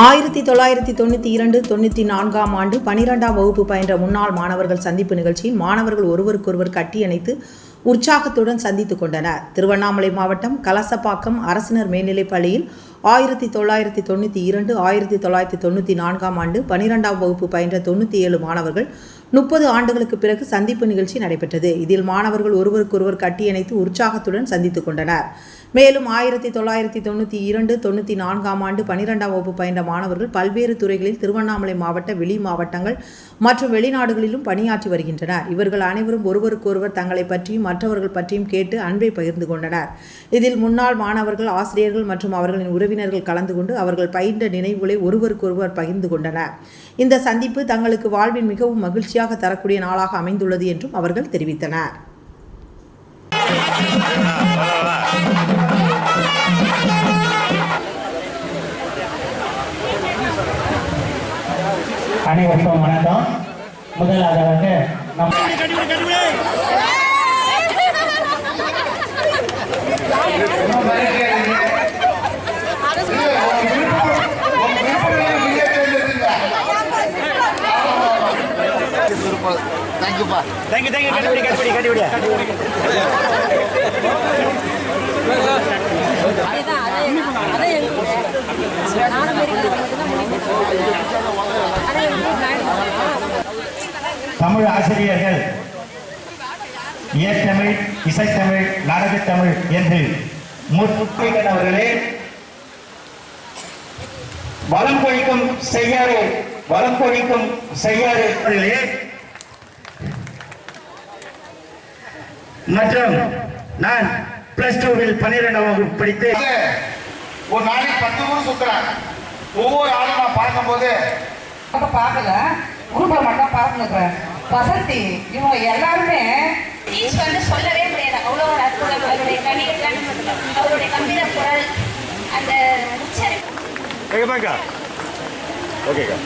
ஆயிரத்தி தொள்ளாயிரத்தி தொண்ணூற்றி இரண்டு தொண்ணூற்றி நான்காம் ஆண்டு பனிரெண்டாம் வகுப்பு பயின்ற முன்னாள் மாணவர்கள் சந்திப்பு நிகழ்ச்சியில் மாணவர்கள் ஒருவருக்கொருவர் கட்டியணைத்து உற்சாகத்துடன் சந்தித்துக் கொண்டனர். திருவண்ணாமலை மாவட்டம் கலசப்பாக்கம் அரசினர் மேல்நிலைப் பள்ளியில் ஆயிரத்தி தொள்ளாயிரத்தி தொண்ணூற்றி இரண்டு ஆயிரத்தி தொள்ளாயிரத்தி தொண்ணூற்றி நான்காம் ஆண்டு பனிரெண்டாம் வகுப்பு பயின்ற தொண்ணூற்றி ஏழு மாணவர்கள் முப்பது ஆண்டுகளுக்கு பிறகு சந்திப்பு நிகழ்ச்சி நடைபெற்றது. இதில் மாணவர்கள் ஒருவருக்கொருவர் கட்டியணைத்து உற்சாகத்துடன் சந்தித்துக் கொண்டனர். மேலும் ஆயிரத்தி தொள்ளாயிரத்தி தொண்ணூற்றி இரண்டு தொண்ணூற்றி நான்காம் ஆண்டு பனிரெண்டாம் வகுப்பு பயின்ற மாணவர்கள் பல்வேறு துறைகளில் திருவண்ணாமலை மாவட்ட வெளி மாவட்டங்கள் மற்றும் வெளிநாடுகளிலும் பணியாற்றி வருகின்றனர். இவர்கள் அனைவரும் ஒருவருக்கொருவர் தங்களை பற்றியும் மற்றவர்கள் பற்றியும் கேட்டு அன்பை பகிர்ந்து கொண்டனர். இதில் முன்னாள் மாணவர்கள் ஆசிரியர்கள் மற்றும் அவர்களின் உறவினர்கள் கலந்து கொண்டு அவர்கள் பயின்ற நினைவுகளை ஒருவருக்கொருவர் பகிர்ந்து கொண்டனர். இந்த சந்திப்பு தங்களுக்கு வாழ்வின் மிகவும் மகிழ்ச்சியாக தரக்கூடிய நாளாக அமைந்துள்ளது என்றும் அவர்கள் தெரிவித்தனர். அனைவருக்கும் வணக்கம். முதலாக நம் தேங்க்யூப்பா தேங்க்யூ தேங்க்யூ கண்டுபிடி கண்டுபிடி கண்டுபிடி தமிழ் ஆசிரியர்கள் இயற்தமிழ் இசைத்தமிழ் நாடகத்தமிழ் என்று முற்பைகள் அவர்களே வளம் கொழிக்கும் செய்யாறு வளம் கொழிக்கும் செய்யாறு மற்றும் நான் பிளஸ் டூவில் பன்னிரெண்டாம் வகுப்பு படித்து ஒரு நாளைக்கு பத்து ஊர் சுத்துறேன் ஒவ்வொரு ஆளும் நான் பார்க்கும்போது பார்க்கல. குரூப்ல மட்டும் பார்க்கல வசந்தி இவங்க எல்லாருமே ஸ்பீச் வந்து சொல்லவே முடியாது. அவ்வளோ அற்புதம் அவருடைய கணிதம் அவருடைய கம்பீர குரல் அந்த உச்சரிப்பு. ஓகேக்கா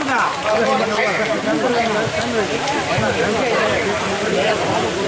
감 사.